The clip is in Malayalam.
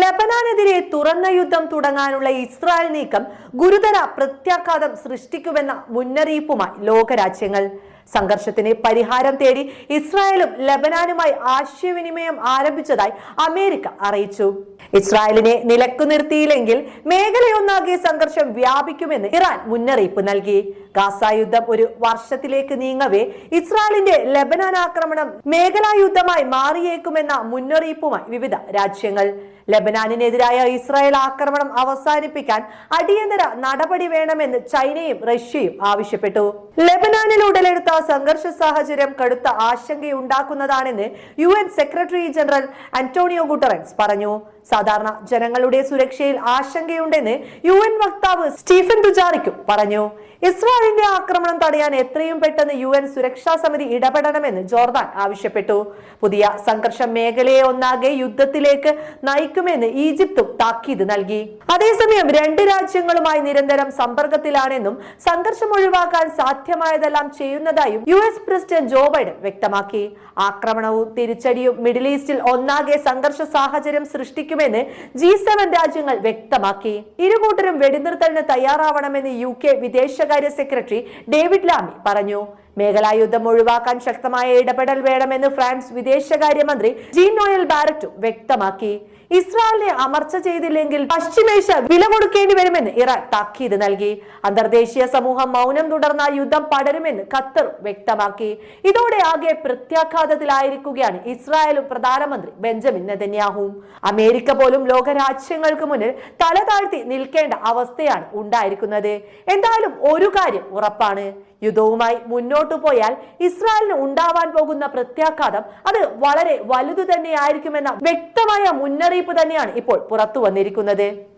ലബനാനെതിരെ തുറന്ന യുദ്ധം തുടങ്ങാനുള്ള ഇസ്രായേൽ നീക്കം ഗുരുതര പ്രത്യാഘാതം സൃഷ്ടിക്കുമെന്ന മുന്നറിയിപ്പുമായി ലോകരാജ്യങ്ങൾ. സംഘർഷത്തിന് പരിഹാരം തേടി ഇസ്രായേലും ലബനാനുമായി ആശയവിനിമയം ആരംഭിച്ചതായി അമേരിക്ക അറിയിച്ചു. ഇസ്രായേലിനെ നിലക്കു നിർത്തിയില്ലെങ്കിൽ മേഖലയൊന്നാകെ സംഘർഷം വ്യാപിക്കുമെന്ന് ഇറാൻ മുന്നറിയിപ്പ് നൽകി. ഗാസ യുദ്ധം ഒരു വർഷത്തിലേക്ക് നീങ്ങവേ ഇസ്രായേലിന്റെ ലബനാൻ ആക്രമണം മേഖലാ യുദ്ധമായി മാറിയേക്കുമെന്ന മുന്നറിയിപ്പുമായി വിവിധ രാജ്യങ്ങൾ. ലബനാനിനെതിരായ ഇസ്രായേൽ ആക്രമണം അവസാനിപ്പിക്കാൻ അടിയന്തര നടപടി വേണമെന്ന് ചൈനയും റഷ്യയും ആവശ്യപ്പെട്ടു. ലബനാനിൽ ഉടലെടുത്ത സംഘർഷ സാഹചര്യം കടുത്ത ആശങ്കയുണ്ടാക്കുന്നതാണെന്ന് U N secretary general Antonio Guterres പറഞ്ഞു. സാധാരണ ജനങ്ങളുടെ സുരക്ഷയിൽ ആശങ്കയുണ്ടെന്ന് യു എൻ വക്താവ് സ്റ്റീഫൻ ദുജാറിക്കും പറഞ്ഞു. ഇസ്രായേലിന്റെ ആക്രമണം തടയാൻ എത്രയും പെട്ടെന്ന് യു എൻ സുരക്ഷാ സമിതി ഇടപെടണമെന്ന് ജോർദാൻ ആവശ്യപ്പെട്ടു. പുതിയ സംഘർഷ മേഖലയെ ഒന്നാകെ യുദ്ധത്തിലേക്ക് നയിക്കുമെന്ന് ഈജിപ്തും താക്കീത് നൽകി. അതേസമയം രണ്ട് രാജ്യങ്ങളുമായി നിരന്തരം സമ്പർക്കത്തിലാണെന്നും സംഘർഷം ഒഴിവാക്കാൻ സാധ്യമായതെല്ലാം ചെയ്യുന്നതായും U S president Joe Biden വ്യക്തമാക്കി. ആക്രമണവും തിരിച്ചടിയും മിഡിൽ ഈസ്റ്റിൽ ഒന്നാകെ സംഘർഷ സാഹചര്യം സൃഷ്ടിക്കുമെന്ന് ജി സെവൻ രാജ്യങ്ങൾ വ്യക്തമാക്കി. ഇരുകൂട്ടരും വെടിനിർത്തലിന് തയ്യാറാവണമെന്ന് യു കെ വിദേശകാര്യ സെക്രട്ടറി ഡേവിഡ് ലാമി പറഞ്ഞു. മേഖലാ യുദ്ധം ഒഴിവാക്കാൻ ശക്തമായ ഇടപെടൽ വേണമെന്ന് ഫ്രാൻസ് വിദേശകാര്യമന്ത്രി ജീൻ നോയൽ ബാരറ്റും വ്യക്തമാക്കി. ഇസ്രായേലിനെ അമർച്ച ചെയ്തില്ലെങ്കിൽ പശ്ചിമേഷ്യ വില കൊടുക്കേണ്ടി വരുമെന്ന് ഇറാൻ താക്കീത് നൽകി. അന്തർദേശീയ സമൂഹം മൗനം തുടർന്ന യുദ്ധം പടരുമെന്ന് ഖത്തർ വ്യക്തമാക്കി. ഇതോടെ ആകെ പ്രത്യാഘാതത്തിലായിരിക്കുകയാണ് ഇസ്രായേലും പ്രധാനമന്ത്രി ബെഞ്ചമിൻ നെതന്യാഹുവും അമേരിക്ക പോലും ലോകരാജ്യങ്ങൾക്ക് മുന്നിൽ തല താഴ്ത്തി നിൽക്കേണ്ട അവസ്ഥയാണ് ഉണ്ടായിരിക്കുന്നത്. എന്തായാലും ഒരു കാര്യം ഉറപ്പാണ്. യുദ്ധവുമായി മുന്നോട്ടു പോയാൽ ഇസ്രായേലിന് ഉണ്ടാവാൻ പോകുന്ന പ്രത്യാഘാതം അത് വളരെ വലുതു തന്നെയായിരിക്കുമെന്ന വ്യക്തമായ മുന്നറിയിപ്പ് തന്നെയാണ് ഇപ്പോൾ പുറത്തു വന്നിരിക്കുന്നത്.